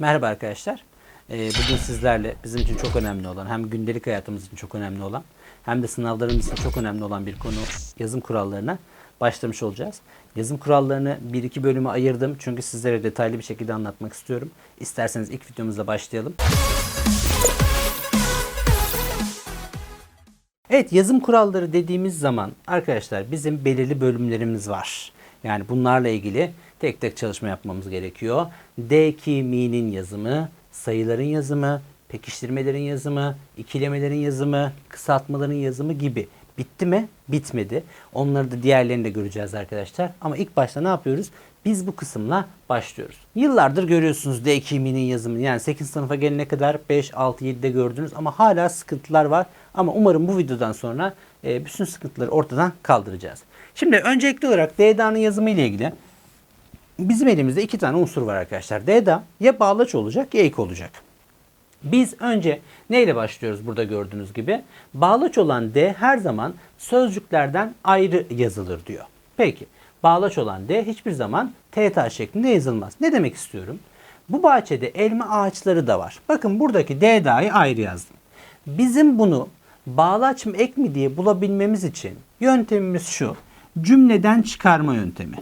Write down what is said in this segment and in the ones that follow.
Merhaba arkadaşlar. Ee, bugün sizlerle bizim için çok önemli olan, hem gündelik hayatımız için çok önemli olan, hem de sınavlarımız için çok önemli olan bir konu yazım kurallarına başlamış olacağız. Yazım kurallarını bir iki bölüme ayırdım çünkü sizlere detaylı bir şekilde anlatmak istiyorum. İsterseniz ilk videomuzla başlayalım. Evet yazım kuralları dediğimiz zaman arkadaşlar bizim belirli bölümlerimiz var. Yani bunlarla ilgili tek tek çalışma yapmamız gerekiyor. D ki mi'nin yazımı, sayıların yazımı, pekiştirmelerin yazımı, ikilemelerin yazımı, kısaltmaların yazımı gibi. Bitti mi? Bitmedi. Onları da diğerlerini de göreceğiz arkadaşlar. Ama ilk başta ne yapıyoruz? Biz bu kısımla başlıyoruz. Yıllardır görüyorsunuz D2 mi'nin yazımını. Yani 8 sınıfa gelene kadar 5, 6, 7'de gördünüz ama hala sıkıntılar var. Ama umarım bu videodan sonra e, bütün sıkıntıları ortadan kaldıracağız. Şimdi öncelikli olarak DDA'nın yazımı ile ilgili bizim elimizde iki tane unsur var arkadaşlar. DDA ya bağlaç olacak ya ek olacak. Biz önce neyle başlıyoruz burada gördüğünüz gibi? Bağlaç olan D her zaman sözcüklerden ayrı yazılır diyor. Peki bağlaç olan D hiçbir zaman TTA şeklinde yazılmaz. Ne demek istiyorum? Bu bahçede elma ağaçları da var. Bakın buradaki DDA'yı ayrı yazdım. Bizim bunu bağlaç mı ek mi diye bulabilmemiz için yöntemimiz şu. Cümleden çıkarma yöntemi.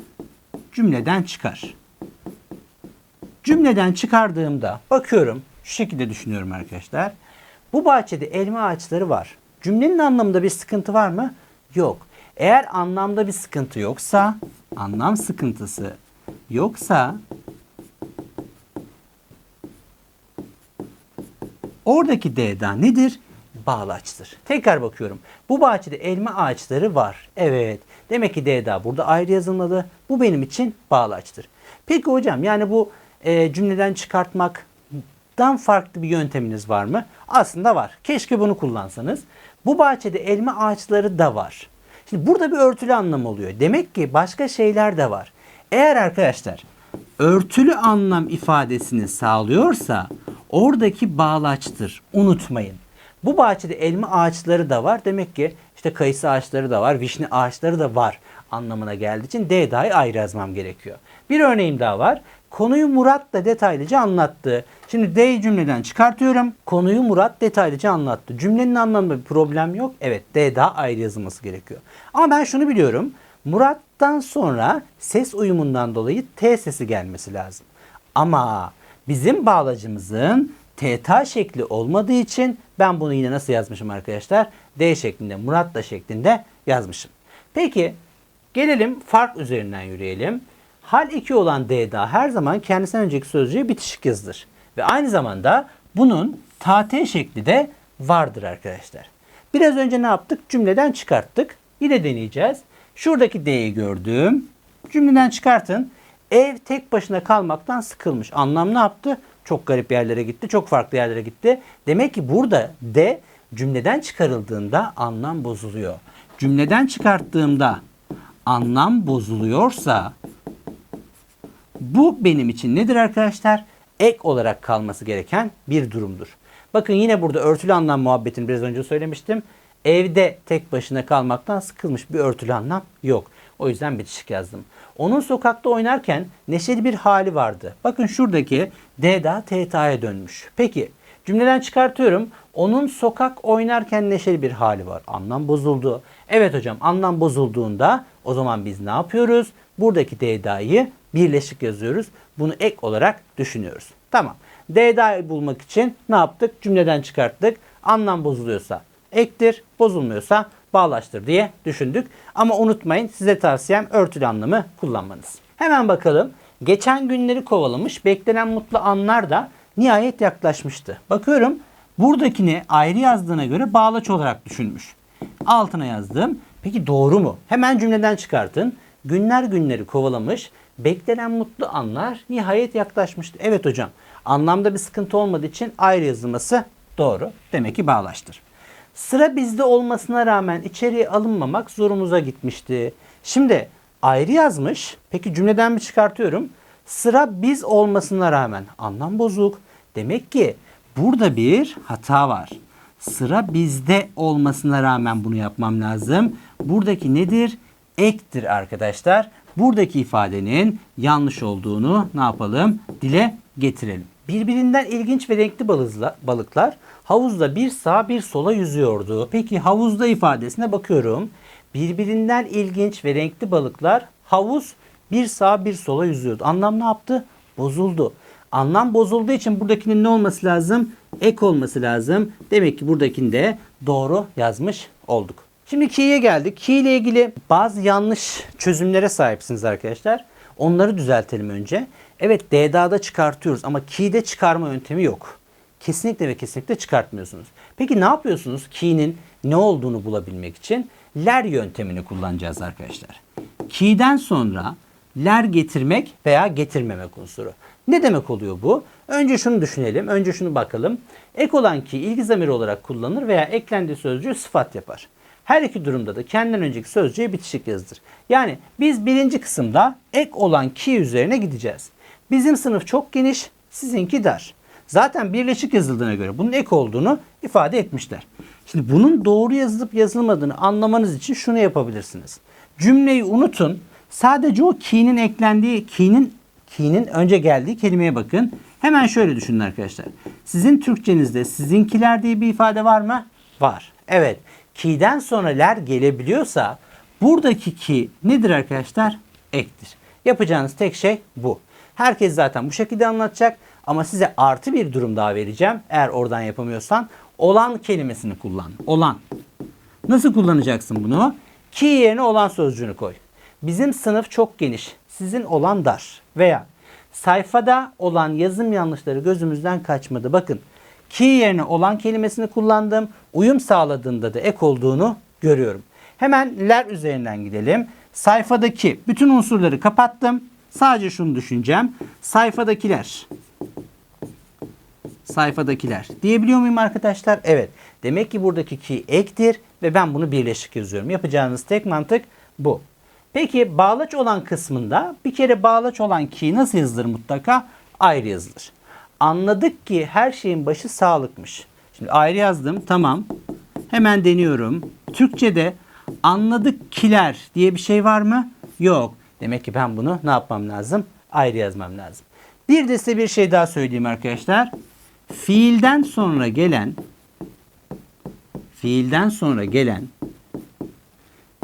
Cümleden çıkar. Cümleden çıkardığımda bakıyorum şu şekilde düşünüyorum arkadaşlar. Bu bahçede elma ağaçları var. Cümlenin anlamında bir sıkıntı var mı? Yok. Eğer anlamda bir sıkıntı yoksa, anlam sıkıntısı yoksa oradaki D'da nedir? Bağlaçtır. Tekrar bakıyorum. Bu bahçede elma ağaçları var. Evet. Demek ki D'da burada ayrı yazılmalı. Bu benim için bağlaçtır. Peki hocam yani bu e, cümleden çıkartmaktan farklı bir yönteminiz var mı? Aslında var. Keşke bunu kullansanız. Bu bahçede elma ağaçları da var. Şimdi burada bir örtülü anlam oluyor. Demek ki başka şeyler de var. Eğer arkadaşlar örtülü anlam ifadesini sağlıyorsa oradaki bağlaçtır. Unutmayın. Bu bahçede elma ağaçları da var. Demek ki işte kayısı ağaçları da var, vişne ağaçları da var anlamına geldiği için D ayrı yazmam gerekiyor. Bir örneğim daha var. Konuyu Murat da detaylıca anlattı. Şimdi D'yi cümleden çıkartıyorum. Konuyu Murat detaylıca anlattı. Cümlenin anlamında bir problem yok. Evet D daha ayrı yazılması gerekiyor. Ama ben şunu biliyorum. Murat'tan sonra ses uyumundan dolayı T sesi gelmesi lazım. Ama bizim bağlacımızın TTA şekli olmadığı için ben bunu yine nasıl yazmışım arkadaşlar? D şeklinde, Murat da şeklinde yazmışım. Peki gelelim fark üzerinden yürüyelim. Hal 2 olan D'da her zaman kendisinden önceki sözcüğe bitişik yazılır. Ve aynı zamanda bunun TT şekli de vardır arkadaşlar. Biraz önce ne yaptık? Cümleden çıkarttık. Yine deneyeceğiz. Şuradaki D'yi gördüm. Cümleden çıkartın. Ev tek başına kalmaktan sıkılmış. Anlam ne yaptı? Çok garip yerlere gitti. Çok farklı yerlere gitti. Demek ki burada D cümleden çıkarıldığında anlam bozuluyor. Cümleden çıkarttığımda anlam bozuluyorsa bu benim için nedir arkadaşlar? Ek olarak kalması gereken bir durumdur. Bakın yine burada örtülü anlam muhabbetini biraz önce söylemiştim. Evde tek başına kalmaktan sıkılmış bir örtülü anlam yok. O yüzden bitişik yazdım. Onun sokakta oynarken neşeli bir hali vardı. Bakın şuradaki D daha TTA'ya dönmüş. Peki cümleden çıkartıyorum. Onun sokak oynarken neşeli bir hali var. Anlam bozuldu. Evet hocam anlam bozulduğunda o zaman biz ne yapıyoruz? Buradaki DDA'yı birleşik yazıyoruz. Bunu ek olarak düşünüyoruz. Tamam. DDA'yı bulmak için ne yaptık? Cümleden çıkarttık. Anlam bozuluyorsa ektir, bozulmuyorsa bağlaştır diye düşündük. Ama unutmayın size tavsiyem örtülü anlamı kullanmanız. Hemen bakalım. Geçen günleri kovalamış, beklenen mutlu anlar da nihayet yaklaşmıştı. Bakıyorum buradakini ayrı yazdığına göre bağlaç olarak düşünmüş. Altına yazdım. Peki doğru mu? Hemen cümleden çıkartın. Günler günleri kovalamış, beklenen mutlu anlar nihayet yaklaşmıştı. Evet hocam anlamda bir sıkıntı olmadığı için ayrı yazılması doğru. Demek ki bağlaştır. Sıra bizde olmasına rağmen içeriye alınmamak zorumuza gitmişti. Şimdi ayrı yazmış. Peki cümleden mi çıkartıyorum? Sıra biz olmasına rağmen anlam bozuk. Demek ki burada bir hata var. Sıra bizde olmasına rağmen bunu yapmam lazım. Buradaki nedir? Ektir arkadaşlar. Buradaki ifadenin yanlış olduğunu ne yapalım? Dile getirelim. Birbirinden ilginç ve renkli balızla- balıklar havuzda bir sağa bir sola yüzüyordu. Peki havuzda ifadesine bakıyorum. Birbirinden ilginç ve renkli balıklar havuz bir sağa bir sola yüzüyordu. Anlam ne yaptı? Bozuldu. Anlam bozulduğu için buradakinin ne olması lazım? Ek olması lazım. Demek ki buradakini de doğru yazmış olduk. Şimdi ki'ye geldik. Ki ile ilgili bazı yanlış çözümlere sahipsiniz arkadaşlar. Onları düzeltelim önce. Evet DDA'da çıkartıyoruz ama ki'de çıkarma yöntemi yok. Kesinlikle ve kesinlikle çıkartmıyorsunuz. Peki ne yapıyorsunuz? Ki'nin ne olduğunu bulabilmek için ler yöntemini kullanacağız arkadaşlar. Ki'den sonra ler getirmek veya getirmemek unsuru. Ne demek oluyor bu? Önce şunu düşünelim. Önce şunu bakalım. Ek olan ki ilgi zamiri olarak kullanılır veya eklendiği sözcüğü sıfat yapar. Her iki durumda da kendinden önceki sözcüğe bitişik yazılır. Yani biz birinci kısımda ek olan ki üzerine gideceğiz. Bizim sınıf çok geniş, sizinki dar. Zaten birleşik yazıldığına göre bunun ek olduğunu ifade etmişler. Şimdi bunun doğru yazılıp yazılmadığını anlamanız için şunu yapabilirsiniz. Cümleyi unutun. Sadece o ki'nin eklendiği, ki'nin ki'nin önce geldiği kelimeye bakın. Hemen şöyle düşünün arkadaşlar. Sizin Türkçenizde sizinkiler diye bir ifade var mı? Var. Evet. Ki'den sonra ler gelebiliyorsa buradaki ki nedir arkadaşlar? Ektir. Yapacağınız tek şey bu. Herkes zaten bu şekilde anlatacak ama size artı bir durum daha vereceğim. Eğer oradan yapamıyorsan olan kelimesini kullan. Olan. Nasıl kullanacaksın bunu? Ki yerine olan sözcüğünü koy. Bizim sınıf çok geniş. Sizin olan dar. Veya sayfada olan yazım yanlışları gözümüzden kaçmadı. Bakın ki yerine olan kelimesini kullandım. Uyum sağladığında da ek olduğunu görüyorum. Hemen ler üzerinden gidelim. Sayfadaki bütün unsurları kapattım. Sadece şunu düşüneceğim. Sayfadakiler. Sayfadakiler. Diyebiliyor muyum arkadaşlar? Evet. Demek ki buradaki ki ektir ve ben bunu birleşik yazıyorum. Yapacağınız tek mantık bu. Peki bağlaç olan kısmında bir kere bağlaç olan ki nasıl yazılır mutlaka? Ayrı yazılır. Anladık ki her şeyin başı sağlıkmış. Şimdi ayrı yazdım. Tamam. Hemen deniyorum. Türkçe'de anladık kiler diye bir şey var mı? Yok. Demek ki ben bunu ne yapmam lazım? Ayrı yazmam lazım. Bir de size bir şey daha söyleyeyim arkadaşlar. Fiilden sonra gelen fiilden sonra gelen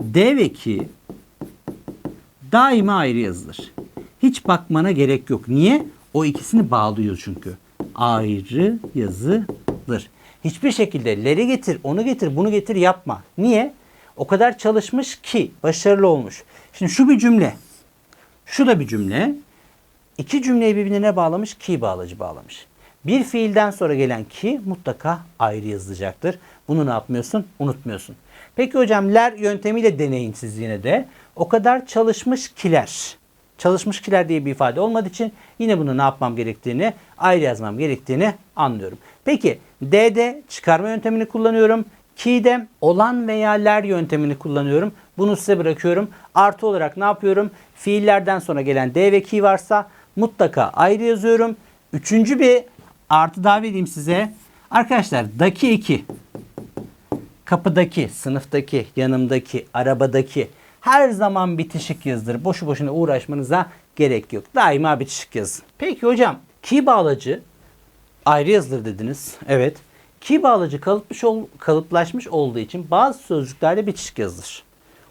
D ve daima ayrı yazılır. Hiç bakmana gerek yok. Niye? O ikisini bağlıyor çünkü. Ayrı yazılır. Hiçbir şekilde leri getir, onu getir, bunu getir yapma. Niye? O kadar çalışmış ki başarılı olmuş. Şimdi şu bir cümle. Şu da bir cümle. İki cümleyi birbirine bağlamış, ki bağlacı bağlamış. Bir fiilden sonra gelen ki mutlaka ayrı yazılacaktır. Bunu ne yapmıyorsun? Unutmuyorsun. Peki hocam ler yöntemiyle deneyin siz yine de. O kadar çalışmış kiler. Çalışmış kiler diye bir ifade olmadığı için yine bunu ne yapmam gerektiğini, ayrı yazmam gerektiğini anlıyorum. Peki D'de çıkarma yöntemini kullanıyorum. Ki'de olan veya ler yöntemini kullanıyorum. Bunu size bırakıyorum. Artı olarak ne yapıyorum? Fiillerden sonra gelen D ve ki varsa mutlaka ayrı yazıyorum. Üçüncü bir artı daha vereyim size. Arkadaşlar daki 2 kapıdaki, sınıftaki, yanımdaki, arabadaki her zaman bitişik yazılır. Boşu boşuna uğraşmanıza gerek yok. Daima bitişik yazın. Peki hocam ki bağlacı ayrı yazılır dediniz. Evet. Ki bağlacı kalıpmış ol, kalıplaşmış olduğu için bazı sözcüklerde bitişik yazılır.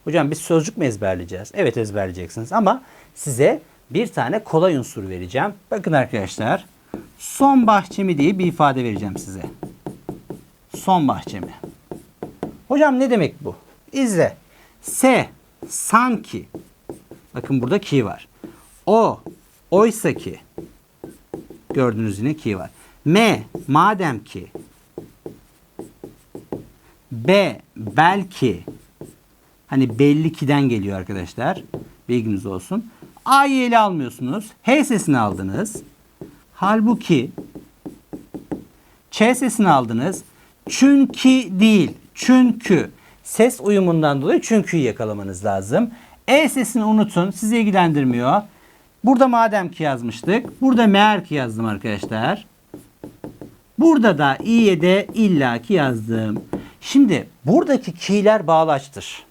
Hocam biz sözcük mü ezberleyeceğiz? Evet ezberleyeceksiniz ama size bir tane kolay unsur vereceğim. Bakın arkadaşlar. Son bahçemi diye bir ifade vereceğim size. Son bahçemi. Hocam ne demek bu? İzle. S sanki. Bakın burada ki var. O oysa ki. Gördüğünüz yine ki var. M madem ki. B belki. Hani belli ki'den geliyor arkadaşlar. Bilginiz olsun. A'yı ele almıyorsunuz. H sesini aldınız. Halbuki Ç sesini aldınız. Çünkü değil. Çünkü. Ses uyumundan dolayı çünkü'yü yakalamanız lazım. E sesini unutun. Sizi ilgilendirmiyor. Burada madem ki yazmıştık. Burada meğer ki yazdım arkadaşlar. Burada da i'ye de illaki yazdım. Şimdi buradaki ki'ler bağlaçtır.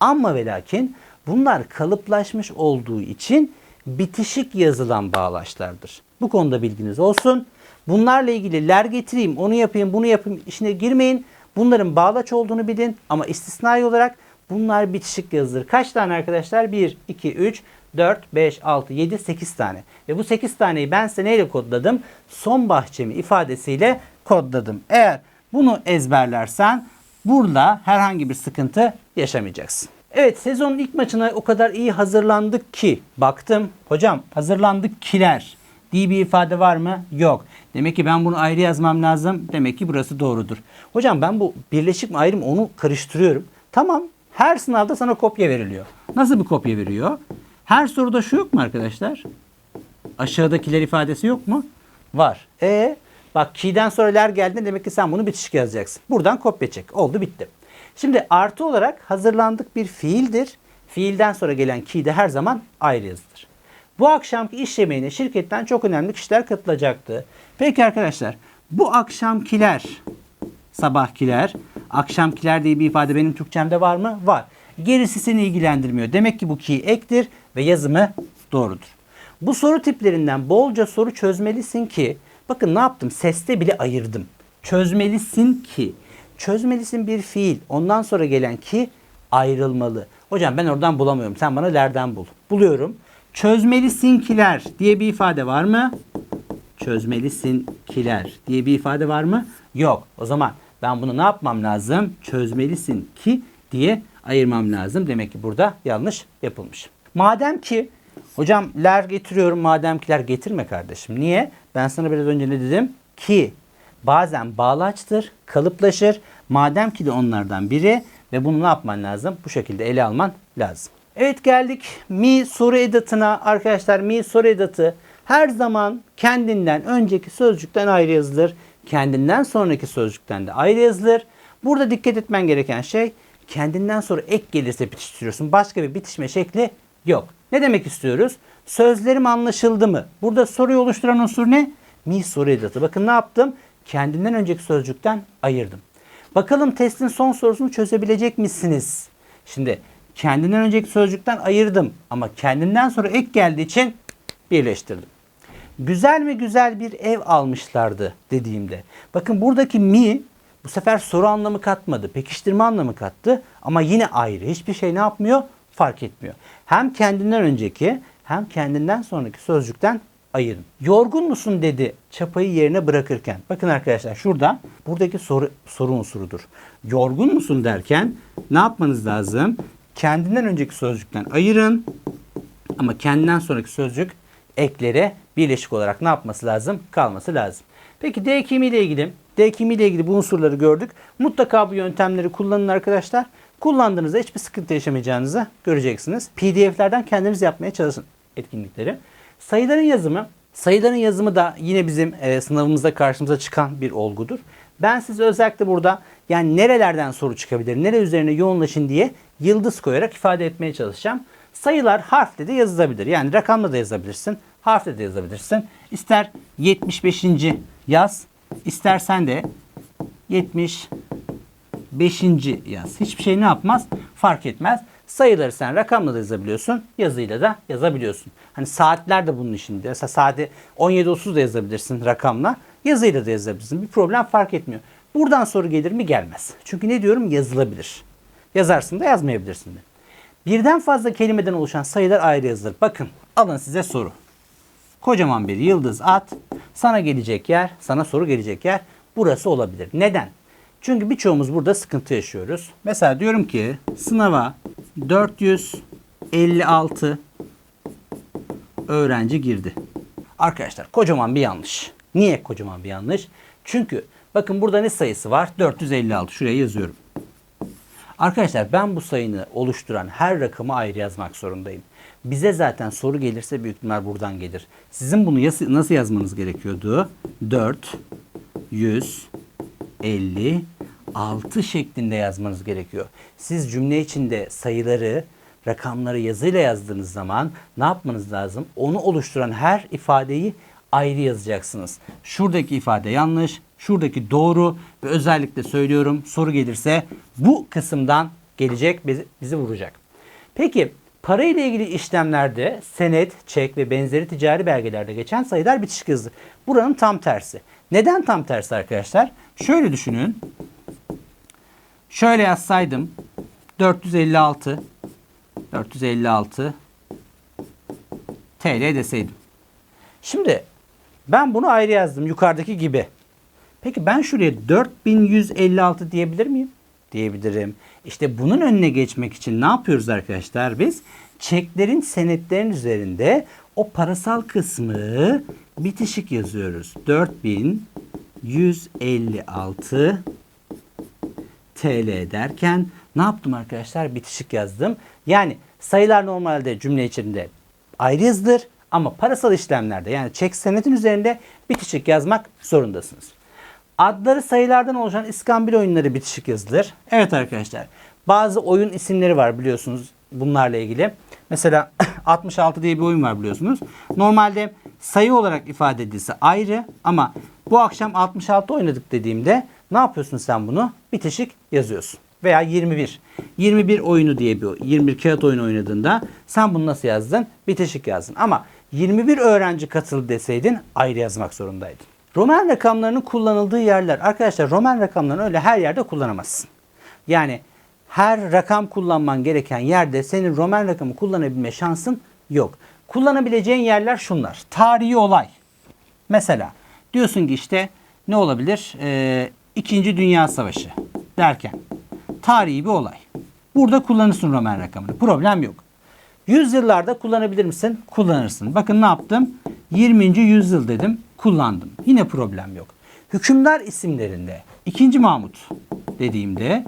Ama ve lakin bunlar kalıplaşmış olduğu için bitişik yazılan bağlaçlardır. Bu konuda bilginiz olsun. Bunlarla ilgili ler getireyim, onu yapayım, bunu yapayım işine girmeyin. Bunların bağlaç olduğunu bilin ama istisnai olarak bunlar bitişik yazılır. Kaç tane arkadaşlar? 1, 2, 3, 4, 5, 6, 7, 8 tane. Ve bu 8 taneyi ben size neyle kodladım? Son bahçemi ifadesiyle kodladım. Eğer bunu ezberlersen burada herhangi bir sıkıntı yaşamayacaksın. Evet sezonun ilk maçına o kadar iyi hazırlandık ki baktım hocam hazırlandık kiler diye bir ifade var mı? Yok. Demek ki ben bunu ayrı yazmam lazım. Demek ki burası doğrudur. Hocam ben bu birleşik mi ayrı mı onu karıştırıyorum. Tamam her sınavda sana kopya veriliyor. Nasıl bir kopya veriyor? Her soruda şu yok mu arkadaşlar? Aşağıdakiler ifadesi yok mu? Var. E bak ki'den sonra ler geldiğinde demek ki sen bunu bitişik yazacaksın. Buradan kopya çek. Oldu bitti. Şimdi artı olarak hazırlandık bir fiildir. Fiilden sonra gelen ki de her zaman ayrı yazılır. Bu akşamki iş yemeğine şirketten çok önemli kişiler katılacaktı. Peki arkadaşlar bu akşamkiler, sabahkiler, akşamkiler diye bir ifade benim Türkçemde var mı? Var. Gerisi seni ilgilendirmiyor. Demek ki bu ki ektir ve yazımı doğrudur. Bu soru tiplerinden bolca soru çözmelisin ki, bakın ne yaptım? Seste bile ayırdım. Çözmelisin ki, çözmelisin bir fiil. Ondan sonra gelen ki ayrılmalı. Hocam ben oradan bulamıyorum. Sen bana lerden bul. Buluyorum. Çözmelisinkiler diye bir ifade var mı? Çözmelisinkiler diye bir ifade var mı? Yok. O zaman ben bunu ne yapmam lazım? Çözmelisin ki diye ayırmam lazım. Demek ki burada yanlış yapılmış. Madem ki hocam ler getiriyorum madem kiler getirme kardeşim. Niye? Ben sana biraz önce ne dedim? Ki bazen bağlaçtır, kalıplaşır. Madem ki de onlardan biri ve bunu ne yapman lazım? Bu şekilde ele alman lazım. Evet geldik mi soru edatına. Arkadaşlar mi soru edatı her zaman kendinden önceki sözcükten ayrı yazılır. Kendinden sonraki sözcükten de ayrı yazılır. Burada dikkat etmen gereken şey kendinden sonra ek gelirse bitiştiriyorsun. Başka bir bitişme şekli yok. Ne demek istiyoruz? Sözlerim anlaşıldı mı? Burada soruyu oluşturan unsur ne? Mi soru edatı. Bakın ne yaptım? Kendinden önceki sözcükten ayırdım. Bakalım testin son sorusunu çözebilecek misiniz? Şimdi kendinden önceki sözcükten ayırdım ama kendinden sonra ek geldiği için birleştirdim. Güzel mi güzel bir ev almışlardı dediğimde. Bakın buradaki mi bu sefer soru anlamı katmadı. Pekiştirme anlamı kattı ama yine ayrı. Hiçbir şey ne yapmıyor? Fark etmiyor. Hem kendinden önceki hem kendinden sonraki sözcükten ayırın. Yorgun musun dedi çapayı yerine bırakırken. Bakın arkadaşlar şurada buradaki soru, soru unsurudur. Yorgun musun derken ne yapmanız lazım? Kendinden önceki sözcükten ayırın ama kendinden sonraki sözcük eklere birleşik olarak ne yapması lazım? Kalması lazım. Peki D kimi ilgili D kimi ilgili bu unsurları gördük. Mutlaka bu yöntemleri kullanın arkadaşlar. Kullandığınızda hiçbir sıkıntı yaşamayacağınızı göreceksiniz. PDF'lerden kendiniz yapmaya çalışın etkinlikleri. Sayıların yazımı, sayıların yazımı da yine bizim e, sınavımızda karşımıza çıkan bir olgudur. Ben size özellikle burada yani nerelerden soru çıkabilir, nere üzerine yoğunlaşın diye yıldız koyarak ifade etmeye çalışacağım. Sayılar harfle de yazılabilir. Yani rakamla da yazabilirsin, harfle de yazabilirsin. İster 75. yaz, istersen de 75. yaz. Hiçbir şey ne yapmaz? Fark etmez. Sayıları sen rakamla da yazabiliyorsun, yazıyla da yazabiliyorsun. Hani saatler de bunun içinde. Mesela saati 17.30 da yazabilirsin rakamla, yazıyla da yazabilirsin. Bir problem fark etmiyor. Buradan soru gelir mi? Gelmez. Çünkü ne diyorum? Yazılabilir. Yazarsın da yazmayabilirsin de. Birden fazla kelimeden oluşan sayılar ayrı yazılır. Bakın alın size soru. Kocaman bir yıldız at. Sana gelecek yer, sana soru gelecek yer burası olabilir. Neden? Çünkü birçoğumuz burada sıkıntı yaşıyoruz. Mesela diyorum ki sınava 456 öğrenci girdi. Arkadaşlar kocaman bir yanlış. Niye kocaman bir yanlış? Çünkü bakın burada ne sayısı var? 456. Şuraya yazıyorum. Arkadaşlar ben bu sayını oluşturan her rakamı ayrı yazmak zorundayım. Bize zaten soru gelirse büyük ihtimal buradan gelir. Sizin bunu nasıl yazmanız gerekiyordu? 4 156 şeklinde yazmanız gerekiyor. Siz cümle içinde sayıları, rakamları yazıyla yazdığınız zaman ne yapmanız lazım? Onu oluşturan her ifadeyi ayrı yazacaksınız. Şuradaki ifade yanlış, şuradaki doğru ve özellikle söylüyorum soru gelirse bu kısımdan gelecek bizi, bizi vuracak. Peki Para ile ilgili işlemlerde senet, çek ve benzeri ticari belgelerde geçen sayılar bitişik yazılı. Buranın tam tersi. Neden tam tersi arkadaşlar? Şöyle düşünün. Şöyle yazsaydım 456 456 TL deseydim. Şimdi ben bunu ayrı yazdım yukarıdaki gibi. Peki ben şuraya 4156 diyebilir miyim? Diyebilirim. İşte bunun önüne geçmek için ne yapıyoruz arkadaşlar biz? Çeklerin, senetlerin üzerinde o parasal kısmı bitişik yazıyoruz. 4156 TL derken ne yaptım arkadaşlar? Bitişik yazdım. Yani sayılar normalde cümle içinde ayrı yazılır ama parasal işlemlerde yani çek senetin üzerinde bitişik yazmak zorundasınız. Adları sayılardan oluşan iskambil oyunları bitişik yazılır. Evet arkadaşlar. Bazı oyun isimleri var biliyorsunuz bunlarla ilgili. Mesela 66 diye bir oyun var biliyorsunuz. Normalde sayı olarak ifade edilse ayrı ama bu akşam 66 oynadık dediğimde ne yapıyorsun sen bunu? Bitişik yazıyorsun. Veya 21. 21 oyunu diye bir 21 kağıt oyunu oynadığında sen bunu nasıl yazdın? Bitişik yazdın. Ama 21 öğrenci katıldı deseydin ayrı yazmak zorundaydın. Roman rakamlarının kullanıldığı yerler. Arkadaşlar Roman rakamlarını öyle her yerde kullanamazsın. Yani her rakam kullanman gereken yerde senin Roman rakamı kullanabilme şansın yok. Kullanabileceğin yerler şunlar. Tarihi olay. Mesela diyorsun ki işte ne olabilir? Ee, İkinci Dünya Savaşı derken tarihi bir olay. Burada kullanırsın Roman rakamını. Problem yok. Yüzyıllarda kullanabilir misin? Kullanırsın. Bakın ne yaptım? 20. yüzyıl dedim. Kullandım. Yine problem yok. Hükümdar isimlerinde 2. Mahmut dediğimde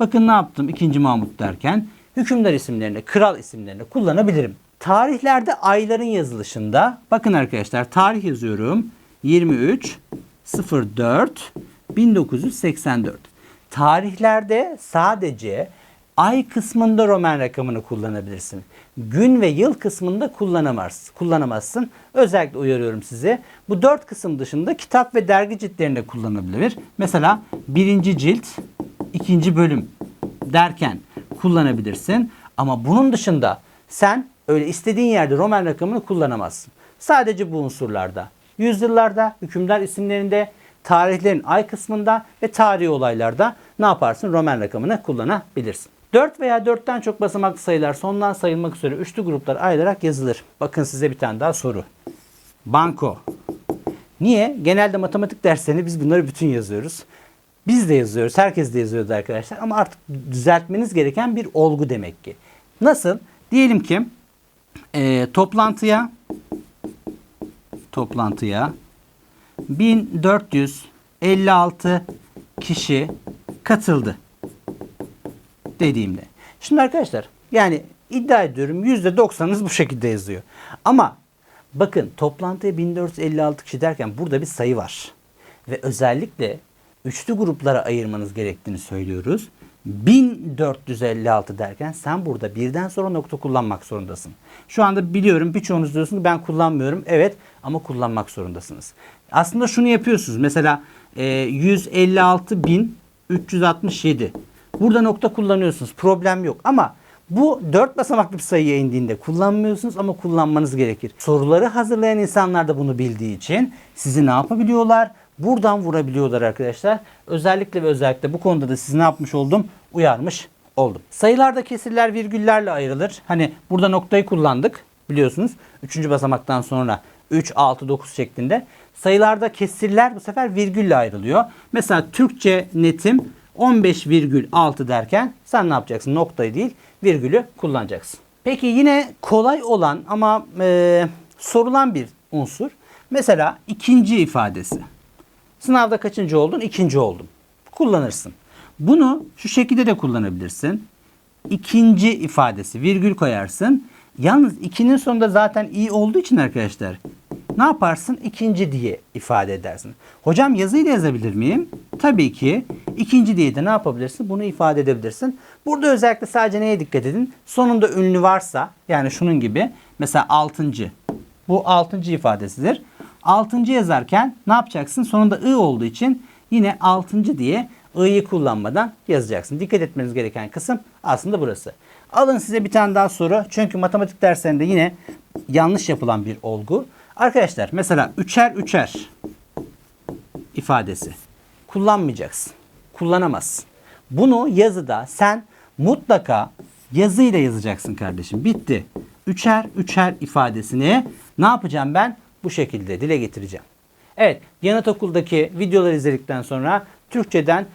bakın ne yaptım 2. Mahmut derken hükümdar isimlerinde, kral isimlerinde kullanabilirim. Tarihlerde ayların yazılışında bakın arkadaşlar tarih yazıyorum. 23 04 1984. Tarihlerde sadece ay kısmında Roman rakamını kullanabilirsin. Gün ve yıl kısmında kullanamaz, kullanamazsın. Özellikle uyarıyorum sizi. Bu dört kısım dışında kitap ve dergi ciltlerinde kullanılabilir. Mesela birinci cilt, ikinci bölüm derken kullanabilirsin. Ama bunun dışında sen öyle istediğin yerde Roman rakamını kullanamazsın. Sadece bu unsurlarda. Yüzyıllarda, hükümdar isimlerinde, tarihlerin ay kısmında ve tarihi olaylarda ne yaparsın? Roman rakamını kullanabilirsin. 4 veya 4'ten çok basamaklı sayılar sondan sayılmak üzere üçlü gruplar ayrılarak yazılır. Bakın size bir tane daha soru. Banko. Niye? Genelde matematik derslerinde biz bunları bütün yazıyoruz. Biz de yazıyoruz. Herkes de yazıyordu arkadaşlar. Ama artık düzeltmeniz gereken bir olgu demek ki. Nasıl? Diyelim ki e, toplantıya toplantıya 1456 kişi katıldı dediğimde. Şimdi arkadaşlar yani iddia ediyorum %90'ınız bu şekilde yazıyor. Ama bakın toplantıya 1456 kişi derken burada bir sayı var. Ve özellikle üçlü gruplara ayırmanız gerektiğini söylüyoruz. 1456 derken sen burada birden sonra nokta kullanmak zorundasın. Şu anda biliyorum birçoğunuz diyorsunuz ben kullanmıyorum. Evet ama kullanmak zorundasınız. Aslında şunu yapıyorsunuz. Mesela e, 156.367 Burada nokta kullanıyorsunuz. Problem yok. Ama bu dört basamaklı bir sayıya indiğinde kullanmıyorsunuz ama kullanmanız gerekir. Soruları hazırlayan insanlar da bunu bildiği için sizi ne yapabiliyorlar? Buradan vurabiliyorlar arkadaşlar. Özellikle ve özellikle bu konuda da sizi ne yapmış oldum? Uyarmış oldum. Sayılarda kesirler virgüllerle ayrılır. Hani burada noktayı kullandık biliyorsunuz. Üçüncü basamaktan sonra 3, 6, 9 şeklinde. Sayılarda kesirler bu sefer virgülle ayrılıyor. Mesela Türkçe netim 15,6 derken sen ne yapacaksın? Noktayı değil virgülü kullanacaksın. Peki yine kolay olan ama e, sorulan bir unsur. Mesela ikinci ifadesi. Sınavda kaçıncı oldun? İkinci oldum. Kullanırsın. Bunu şu şekilde de kullanabilirsin. İkinci ifadesi virgül koyarsın. Yalnız ikinin sonunda zaten iyi olduğu için arkadaşlar ne yaparsın? İkinci diye ifade edersin. Hocam yazıyla yazabilir miyim? Tabii ki. İkinci diye de ne yapabilirsin? Bunu ifade edebilirsin. Burada özellikle sadece neye dikkat edin? Sonunda ünlü varsa yani şunun gibi mesela altıncı. Bu altıncı ifadesidir. Altıncı yazarken ne yapacaksın? Sonunda ı olduğu için yine altıncı diye i'yi kullanmadan yazacaksın. Dikkat etmeniz gereken kısım aslında burası. Alın size bir tane daha soru. Çünkü matematik derslerinde yine yanlış yapılan bir olgu. Arkadaşlar mesela üçer üçer ifadesi kullanmayacaksın. Kullanamazsın. Bunu yazıda sen mutlaka yazıyla yazacaksın kardeşim. Bitti. Üçer üçer ifadesini ne yapacağım ben? Bu şekilde dile getireceğim. Evet, Yanıt Okul'daki videoları izledikten sonra Türkçeden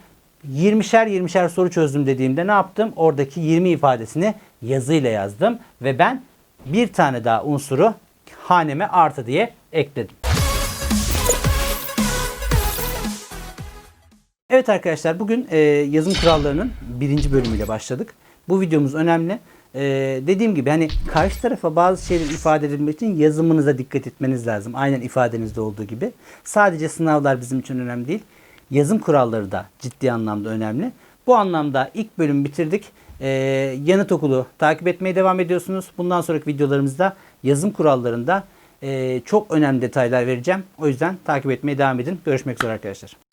20'şer 20'şer soru çözdüm dediğimde ne yaptım? Oradaki 20 ifadesini yazıyla yazdım ve ben bir tane daha unsuru haneme artı diye ekledim. Evet arkadaşlar bugün e, yazım kurallarının birinci bölümüyle başladık. Bu videomuz önemli. E, dediğim gibi hani karşı tarafa bazı şeyler ifade edilmek için yazımınıza dikkat etmeniz lazım. Aynen ifadenizde olduğu gibi. Sadece sınavlar bizim için önemli değil. Yazım kuralları da ciddi anlamda önemli. Bu anlamda ilk bölümü bitirdik. E, yanıt okulu takip etmeye devam ediyorsunuz. Bundan sonraki videolarımızda yazım kurallarında çok önemli detaylar vereceğim. O yüzden takip etmeye devam edin. Görüşmek üzere arkadaşlar.